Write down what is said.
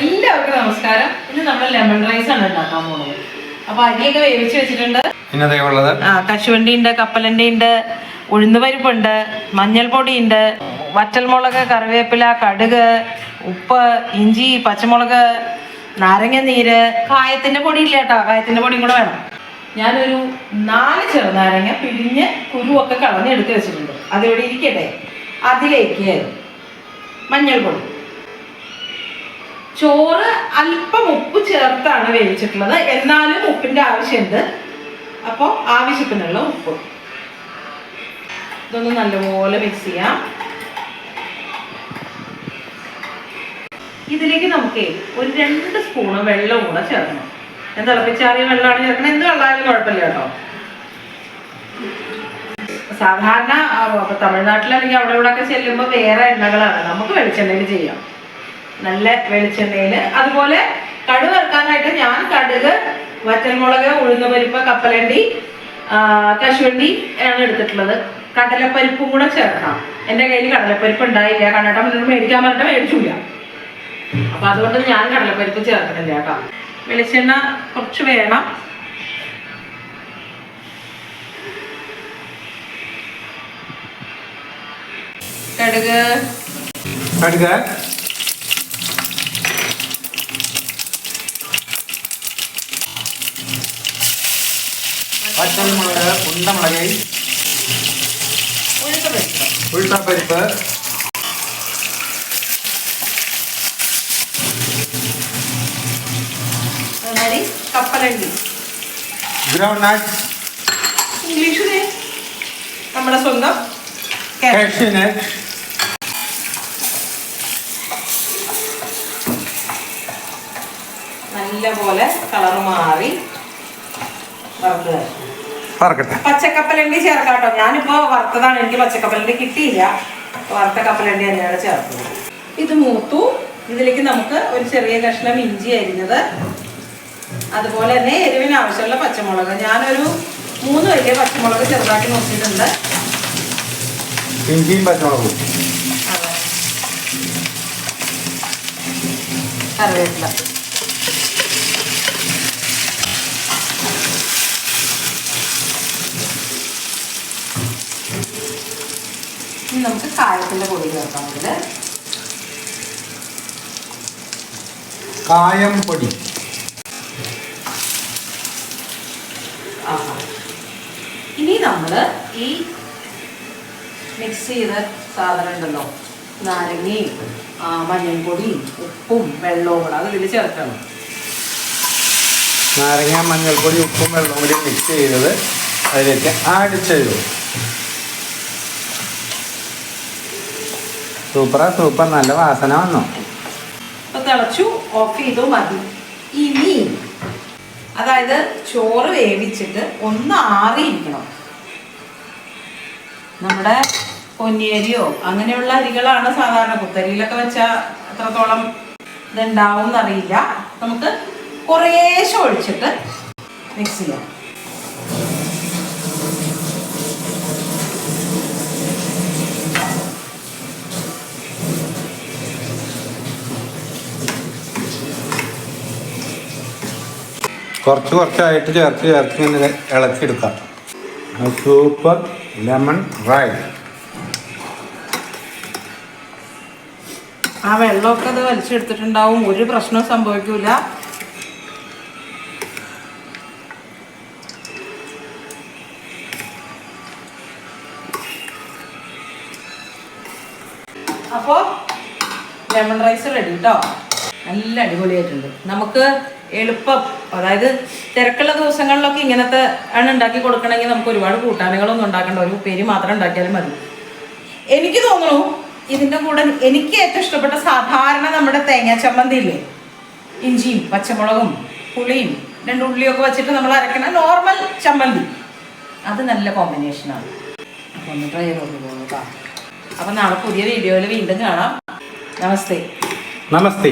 എല്ലാവർക്കും നമസ്കാരം. ഇന്ന് നമ്മൾ ലെമൺ റൈസ് ആണ് ഉണ്ടാക്കാൻ പോകുന്നത്. അപ്പൊ അരിയൊക്കെ വേവിച്ച് വെച്ചിട്ടുണ്ട്. പിന്നെ ആ കശുവണ്ടി ഉണ്ട് കപ്പലണ്ടി ഉണ്ട് ഉഴുന്നുപരിപ്പുണ്ട് മഞ്ഞൾപ്പൊടി ഉണ്ട് വറ്റൽമുളക് കറിവേപ്പില കടുക് ഉപ്പ് ഇഞ്ചി പച്ചമുളക് നാരങ്ങ നീര് കായത്തിന്റെ പൊടി ഇല്ല കേട്ടോ. കായത്തിന്റെ പൊടിയും കൂടെ വേണം. ഞാനൊരു നാല് ചെറുനാരങ്ങ പിഴിഞ്ഞ് കുരുവൊക്കെ കളഞ്ഞെടുത്ത് വെച്ചിട്ടുണ്ട്. അതിവിടെ ഇരിക്കട്ടെ? അതിലേക്ക് മഞ്ഞൾപ്പൊടി. ചോറ് അല്പം ഉപ്പ് ചേർത്താണ് വേവിച്ചിട്ടുള്ളത്. എന്നാലും ഉപ്പിന്റെ ആവശ്യമുണ്ട്. അപ്പോൾ ആവശ്യത്തിനുള്ള ഉപ്പ്. ഇതൊന്ന് നല്ലപോലെ മിക്സ് ചെയ്യാം. ഇതിലേക്ക് നമുക്ക് ഒരു രണ്ട് സ്പൂണ് വെള്ളം കൂടെ ചേർക്കണം. ഞാൻ തിളപ്പിച്ചാറിയ വെള്ളമാണ് ചേർക്കണം. എന്ത് വെള്ളമായാലും കുഴപ്പമില്ല കേട്ടോ. സാധാരണ തമിഴ്നാട്ടിൽ അല്ലെങ്കിൽ അവിടെ ഇവിടെ ഒക്കെ ചെല്ലുമ്പോൾ വേറെ എണ്ണകളാണ്. നമുക്ക് വെളിച്ചെണ്ണയിൽ ചെയ്യാം. നല്ല വെളിച്ചെണ്ണയിൽ. അതുപോലെ കടുക് വറുക്കാനായിട്ട് ഞാൻ കടുക് വറ്റൽമുളക് ഉഴുന്നുപരിപ്പ് കപ്പലണ്ടി കശുവണ്ടി ആണ് എടുത്തിട്ടുള്ളത്. കടലപ്പരിപ്പും കൂടെ ചേർക്കാം എന്റെ കയ്യിൽ കടലപ്പരിപ്പ് ഉണ്ടായില്ല. കണ്ണേട്ടൻ മേടിക്കാൻ പറഞ്ഞിട്ട് മേടിച്ചില്ല അപ്പൊ അതുകൊണ്ട് ഞാൻ കടലപ്പരിപ്പ് ചേർക്കണില്ല കേട്ടോ. വെളിച്ചെണ്ണ കുറച്ച് വേണം. കടുക്. കടുക്. പച്ചമുളക് കുണ്ടമുളക് ഉഴുത്തപ്പരിപ്പ് അതുമാതിരി കപ്പലണ്ടി. ഗ്രൗണ്ട് നട്ട് ഇംഗ്ലീഷിൽ നമ്മുടെ സ്വന്തം കേരളം. നല്ല പോലെ കളർ മാറി പറക്കട്ടെ പച്ചക്കപ്പലണ്ടി ചേർക്കാട്ടോ ഞാനിപ്പോ വറുത്തതാണ്. എനിക്ക് പച്ചക്കപ്പലണ്ടി കിട്ടിയില്ല. വറുത്ത കപ്പലണ്ടി തന്നെയാണ് ചേർത്തത്. ഇത് മൂത്തു. ഇതിലേക്ക് നമുക്ക് ഒരു ചെറിയ കഷ്ണം ഇഞ്ചി അരിഞ്ഞത്. അതുപോലെ തന്നെ എരിവിന് ആവശ്യമുള്ള പച്ചമുളക്. ഞാനൊരു മൂന്ന് വലിയ പച്ചമുളക് ചെറുതാക്കി നോക്കിയിട്ടുണ്ട്. ഇഞ്ചിയും പച്ചമുളകും. കറിവേപ്പില. ഇനി നമുക്ക് കായത്തിന്റെ പൊടി ചേർക്കാം ഇതിൽ കായം പൊടി. ഇനി നമ്മൾ ഈ മിക്സ് ചെയ്ത സാധനം ഉണ്ടല്ലോ. നാരങ്ങയും മഞ്ഞൾപ്പൊടിയും ഉപ്പും വെള്ളവും കൂടെ അത് ഇതിൽ ചേർക്കണം. നാരങ്ങ മഞ്ഞൾപ്പൊടി ഉപ്പും വെള്ളവും കൂടി മിക്സ് ചെയ്തത് അതിലേക്ക് ആഡ് ചെയ്തു. സൂപ്പറാ സൂപ്പർ. നല്ല വാസന വന്നു. തിളച്ചു ഓഫ് ചെയ്തു മതി. ഇനി അതായത് ചോറ് വേവിച്ചിട്ട് ഒന്ന് ആറിയിരിക്കണം. നമ്മുടെ പൊന്നിയരിയോ അങ്ങനെയുള്ള അരികളാണ് സാധാരണ കുത്തരിയിലൊക്കെ വെച്ചാൽ എത്രത്തോളം ഇതുണ്ടാവും എന്നറിയില്ല നമുക്ക് കുറേശ്ശെ ഒഴിച്ചിട്ട് മിക്സ് ചെയ്യാം. കുറച്ച് കുറച്ചായിട്ട് ചേർത്ത് ചേർത്ത് ഇങ്ങനെ ഇളക്കിയെടുക്കാം. സൂപ്പർ ലെമൺ റൈസ് ആ വെള്ളമൊക്കെ അത് വലിച്ചെടുത്തിട്ടുണ്ടാവും. ഒരു പ്രശ്നവും സംഭവിക്കൂല. അപ്പോ ലെമൺ റൈസ് റെഡി കേട്ടോ നല്ല അടിപൊളിയായിട്ടുണ്ട്. നമുക്ക് എളുപ്പം അതായത് തിരക്കുള്ള ദിവസങ്ങളിലൊക്കെ ഇങ്ങനത്തെ ആണ് ഉണ്ടാക്കി കൊടുക്കണമെങ്കിൽ നമുക്ക് ഒരുപാട് കൂട്ടാനുകളൊന്നും ഉണ്ടാക്കേണ്ട. ഒരു ഉപ്പേരി മാത്രം ഉണ്ടാക്കിയാലും മതി. എനിക്ക് തോന്നുന്നു ഇതിന്റെ കൂടെ എനിക്ക് ഏറ്റവും ഇഷ്ടപ്പെട്ട സാധാരണ നമ്മുടെ തേങ്ങാ ചമ്മന്തി ഇല്ലേ? ഇഞ്ചിയും പച്ചമുളകും പുളിയും രണ്ട് ഉള്ളിയൊക്കെ വെച്ചിട്ട് നമ്മൾ അരക്കണ നോർമൽ ചമ്മന്തി. അത് നല്ല കോമ്പിനേഷനാണ് അപ്പോൾ ഒന്ന് ട്രൈ ചെയ്ത് നോക്കാം കേട്ടോ അപ്പം നാളെ പുതിയ വീഡിയോയിൽ വീണ്ടും കാണാം. നമസ്തേ. നമസ്തേ.